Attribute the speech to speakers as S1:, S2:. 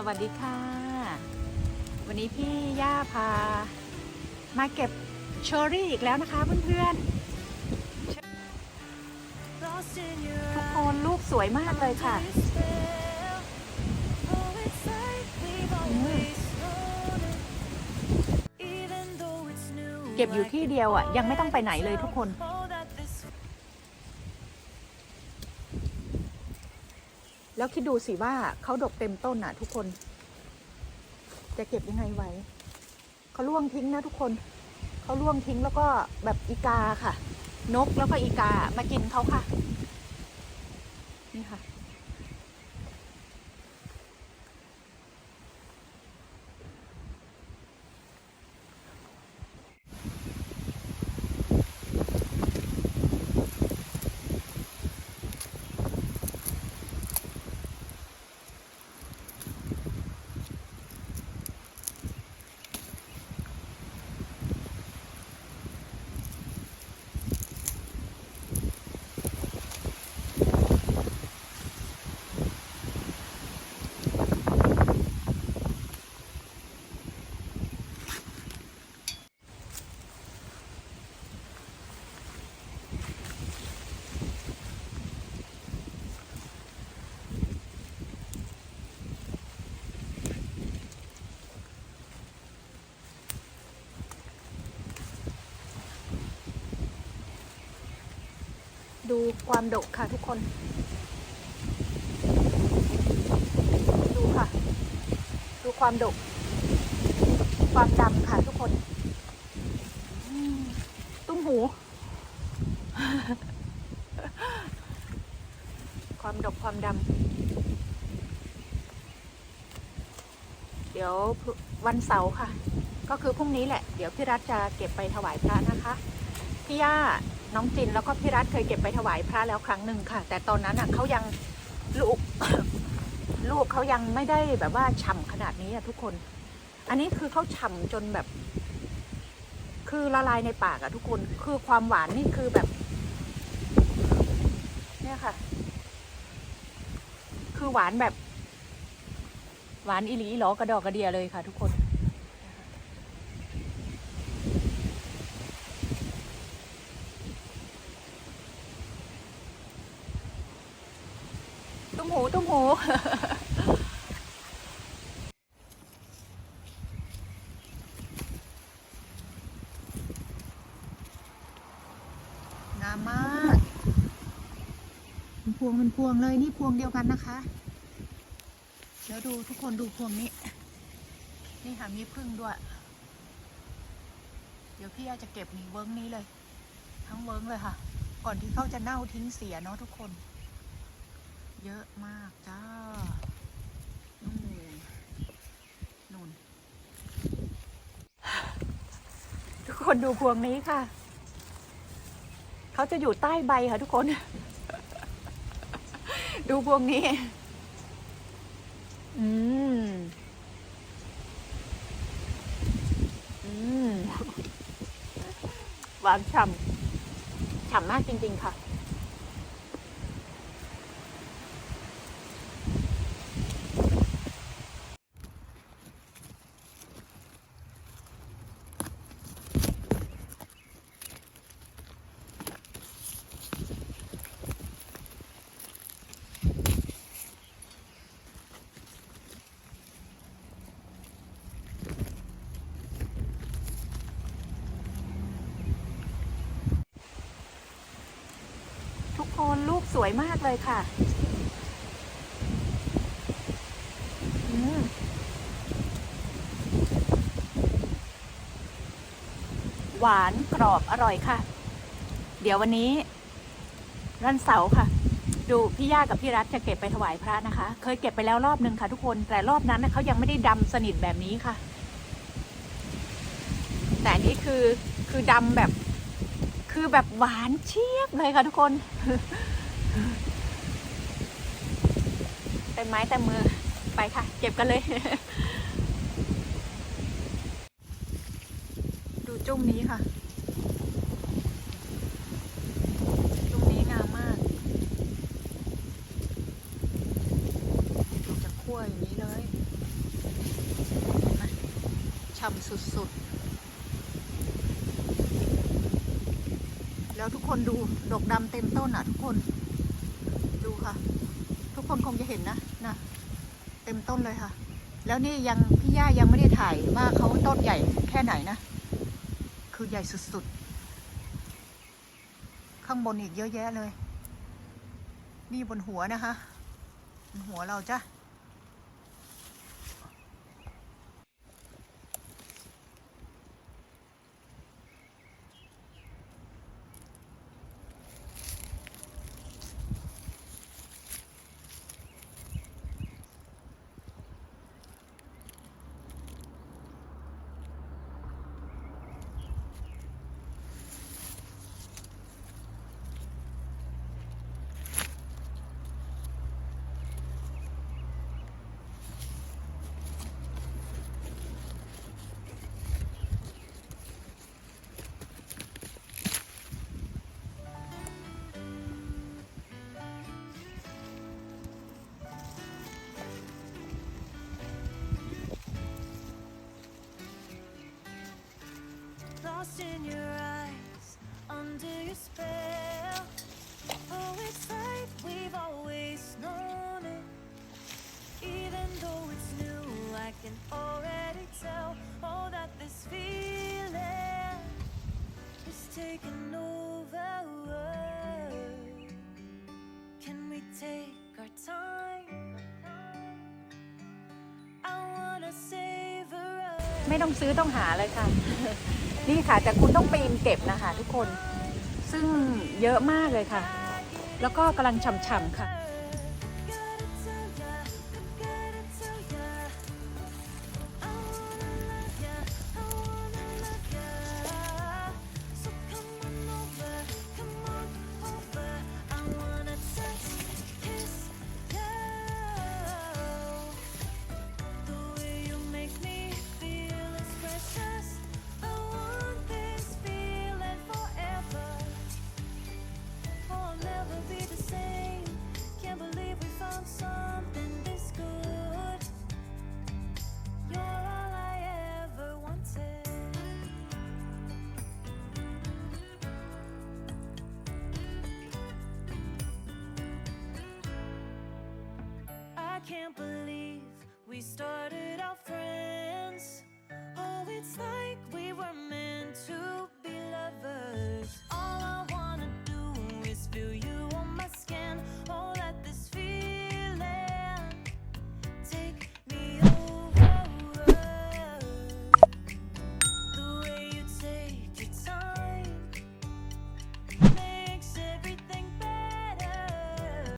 S1: สวัสดีค่ะ วันนี้พี่ย่าพา มาเก็บเชอรี่อีกแล้วนะคะเพื่อนๆทุกคนลูกสวยมากเลยค่ะเก็บอยู่ที่เดียวอะ ยังไม่ต้องไปไหนเลยทุกคน แล้วคิดดูสิว่าเขาดกเต็มต้นอะ ทุกคน จะเก็บยังไงไว้เขาล่วงทิ้งนะทุกคนเขาล่วงทิ้งแล้วก็แบบอีกาค่ะ นกแล้วก็อีกามากินเขาค่ะ นี่ค่ะ ดู ความดกค่ะทุกคน ดูค่ะ ดูความดก ความดำค่ะทุกคน ตุ้มหู ความดกความดำ เดี๋ยววันเสาร์ค่ะ ก็คือพรุ่งนี้แหละ เดี๋ยวพี่รัฐจะเก็บไปถวายพระนะคะ พี่ย่า น้องจินแล้วก็พี่รัฐเคยเก็บไปถวายพระแล้วครั้งหนึ่งค่ะ แต่ตอนนั้นอะเขายังลูกลูกเขายังไม่ได้แบบว่าฉ่ำขนาดนี้อะทุกคน อันนี้คือเขาฉ่ำจนแบบ คือละลายในปากอะทุกคน คือความหวานนี่คือแบบ เนี่ยค่ะ คือหวานแบบ หวานอีหลีอีหลอกระดอกกระเดียเลยค่ะ ทุกคน ตุ้ม หูตุ้มหู งามมากเป็นพวงเป็นพวงเลยนี่พวงเดียวกันนะคะ แล้วดูทุกคนดูพวงนี้ นี่ค่ะมีพึ่งด้วย เดี๋ยวพี่อาจจะเก็บนี่เวิ้งนี้เลย ทั้งเวิ้งเลยค่ะ ก่อนที่เขาจะเน่าทิ้งเสียเนาะทุกคน เยอะมากจ้านู่นนู่นทุกคนดูพวงนี้ค่ะ เขาจะอยู่ใต้ใบค่ะทุกคน ดูพวงนี้ อืม อืม หวานฉ่ำ ฉ่ำมากจริง ๆ ค่ะ สวยมากเลยค่ะหวานกรอบอร่อยค่ะ เดี๋ยววันนี้วันเสาร์ค่ะ ดูพี่ย่ากับพี่รัฐจะเก็บไปถวายพระนะคะ เคยเก็บไปแล้วรอบนึงค่ะทุกคน แต่รอบนั้นเขายังไม่ได้ดำสนิทแบบนี้ค่ะ แต่นนี้คือคือดำแบบ คือแบบหวานเชียบเลยค่ะทุกคน เต็มไม้เต็มมือไปค่ะ เก็บกันเลย ดูจุ้มนี้ค่ะ จุ้มนี้งามมากดูจากขั้วอย่างนี้เลยช่ำสุดๆ แล้วทุกคนดูดอกดำเต็มต้นอะทุกคน ค่ะ ทุกคนคงจะเห็นนะนะเต็มต้นเลยค่ะ แล้วนี่ยังพี่ย่ายังไม่ได้ถ่ายว่าเขาต้นใหญ่แค่ไหนนะ คือใหญ่สุดๆ ข้างบนอีกเยอะแยะเลย นี่บนหัวนะคะบนหัวเราจ้ะ
S2: Lost in your eyes, under your spell. Oh, it's like we've always known it. Even though it's new, I can already tell. Oh, that this feeling is taking over. Can we take our time? I wanna savor us.
S1: ไม่ต้องซื้อต้องหาเลยค่ะ นี่ค่ะ แต่คุณต้องปีนเก็บนะคะทุกคน ซึ่งเยอะมากเลยค่ะ แล้วก็กำลังฉ่ำๆค่ะ
S2: can't believe we started out friends. Oh, it's like we were meant to be lovers. All I wanna do is feel you